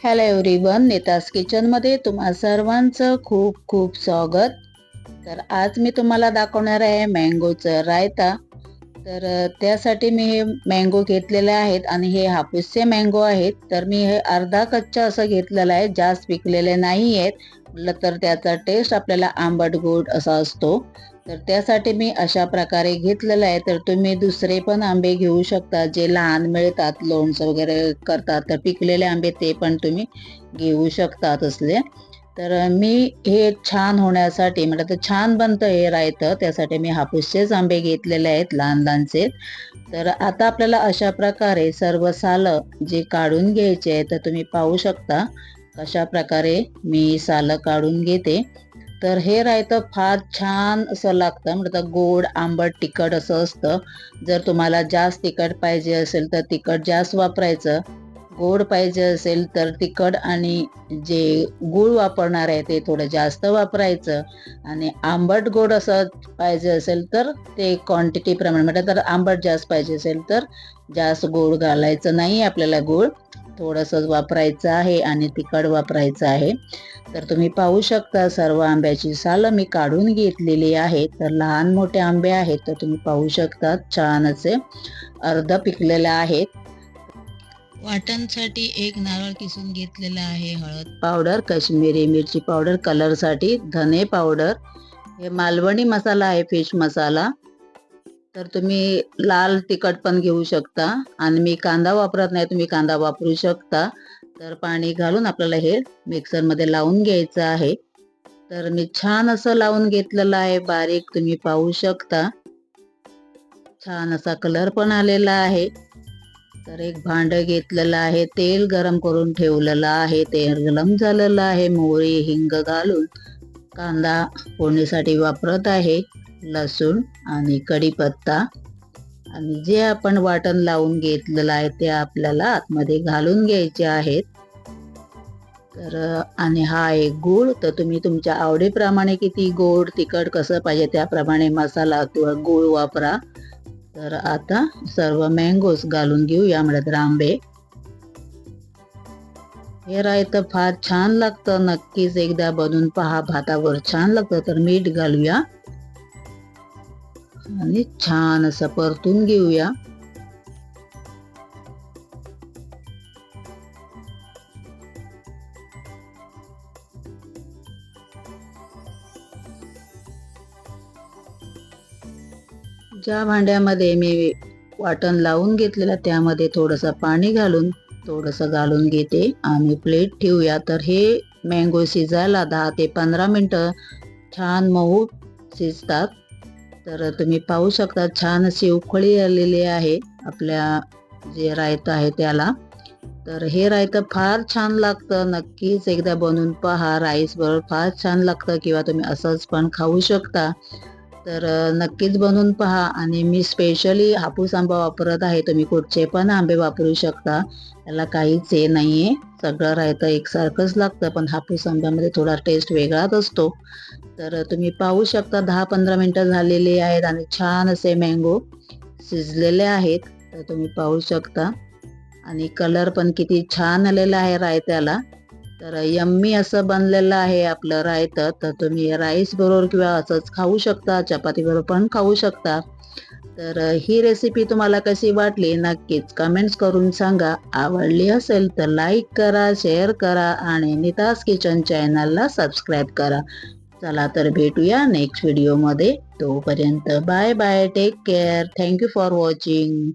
Hello everyone नेतास किचनमध्ये तुम्हा सर्वांचं खूप खूप स्वागत. तर आज मी तुम्हाला दाखवणार आहे मँगोचं रायता. तर त्यासाठी मी हे मँगो घेतलेले आहेत आणि हे हापूसचे मँगो आहेत. तर मी हे अर्धा कच्चा असं घेतलेलं आहे जास्त पिकलेले नाही आहेत म्हटलं तर त्याचा टेस्ट आपल्याला आंबट गोड असा असतो. तर त्यासाठी मी अशा प्रकारे घेतलेलं आहे. तर तुम्ही दुसरे पण आंबे घेऊ शकता जे लहान मिळतात लोणचं वगैरे करतात तर पिकलेले आंबे ते पण तुम्ही घेऊ शकता असले तर मी हे छान होण्यासाठी म्हणजे म्हटलं तर छान बनतं हे रायतं त्यासाठी मी हापूसचेच आंबे घेतलेले आहेत लहान लहानचे. तर आता आपल्याला अशा प्रकारे सर्व सालं जे काढून घ्यायचे आहे तर तुम्ही पाहू शकता कशा प्रकारे मी सालं काढून घेते. तर हे रायतं फार छान असं लागतं. म्हणजे गोड आंबट तिखट असं असतं. जर तुम्हाला जास्त तिखट पाहिजे असेल तर तिखट जास्त वापरायचं. गोड पाहिजे असेल तर तिखट आणि जे गूळ वापरणार आहे ते थोडं जास्त वापरायचं. आणि आंबट गोड असं पाहिजे असेल तर ते क्वांटिटी प्रमाणे म्हणजे तर आंबट जास्त पाहिजे असेल तर जास्त गोड घालायचं नाही आपल्याला गूळ. थोडंसं वापरायचं आहे आणि तिखट वापरायचं आहे. तर तुम्ही पाहू शकता सर्व आंब्याची सालं मी काढून घेतलेली आहे. तर लहान मोठे आंबे आहेत तर तुम्ही पाहू शकता छान असे अर्ध पिकलेले आहेत. वाटणसाठी एक नारळ किसून घेतलेला आहे हळद पावडर काश्मीरी मिरची पावडर कलरसाठी धने पावडर. हे मालवणी मसाला आहे फिश मसाला. तर तुम्ही लाल तिखट पण घेऊ शकता. आणि मी कांदा वापरत नाही तुम्ही कांदा वापरू शकता. तर पाणी घालून आपल्याला हे मिक्सरमध्ये लावून घ्यायचं आहे. तर मी छान असं लावून घेतलेलं आहे बारीक तुम्ही पाहू शकता. छान असा कलर पण आलेला आहे. तर एक भांड घेतलेलं आहे तेल गरम करून ठेवलेलं आहे तेल गरम झालेलं आहे मोहरी हिंग घालून कांदा फोडणीसाठी वापरत आहे. लसूण आणि कढीपत्ता आणि जे आपण वाटण लावून घेतलेलं आहे ते आपल्याला आतमध्ये घालून घ्यायचे आहेत. तर आणि हा आहे गूळ तर तुम्ही तुमच्या आवडीप्रमाणे किती गोड तिखट कसं पाहिजे त्याप्रमाणे मसाला किंवा गूळ वापरा. तर आता सर्व मँगोज घालून घेऊ यामध्ये तर आंबे हे रायतं फार छान लागतं. नक्कीच एकदा बनवून पहा. भातावर छान लागतं. तर मीठ घालूया. आणि छान असं परतून घेऊया. ज्या भांड्यामध्ये मी वाटण लावून घेतलेलं त्यामध्ये थोडंसं पाणी घालून थोडंसं घालून घेते आणि प्लेट ठेवूया. तर हे मँगो शिजायला दहा ते पंधरा मिनटं छान मऊ शिजतात. तर तुम्ही पाहू शकता छान अशी उकळी आलेली आहे आपल्या जे रायतं आहे त्याला. तर हे रायतं फार छान लागतं नक्कीच एकदा बनवून पहा राईस बरोबर फार छान लागतं किंवा तुम्ही असंच पण खाऊ शकता. तर नक्कीच बनवून पहा आणि मी स्पेशली हापूस आंबा वापरत आहे. तुम्ही कुठचे पण आंबे वापरू शकता. त्याला काहीच हे नाही आहे सगळं राहतं एकसारखंच लागतं पण हापूस आंब्यामध्ये थोडा टेस्ट वेगळाच असतो. तर तुम्ही पाहू शकता दहा पंधरा मिनटं झालेली आहेत आणि छान असे मँगो शिजलेले आहेत. तर तुम्ही पाहू शकता. आणि कलर पण किती छान आलेला आहे रायत्याला. तर यम्मी असं बनलेलं आहे आपलं रायतं तर तुम्ही राईस बरोबर किंवा असंच खाऊ शकता चपाती बरोबर पण खाऊ शकता. तर ही रेसिपी तुम्हाला कशी वाटली नक्कीच कमेंट्स करून सांगा. आवडली असेल तर लाईक करा शेअर करा आणि नितास किचन चॅनलला सबस्क्राईब करा. चला तर भेटूया नेक्स्ट व्हिडिओमध्ये तोपर्यंत bye bye take care thank you for watching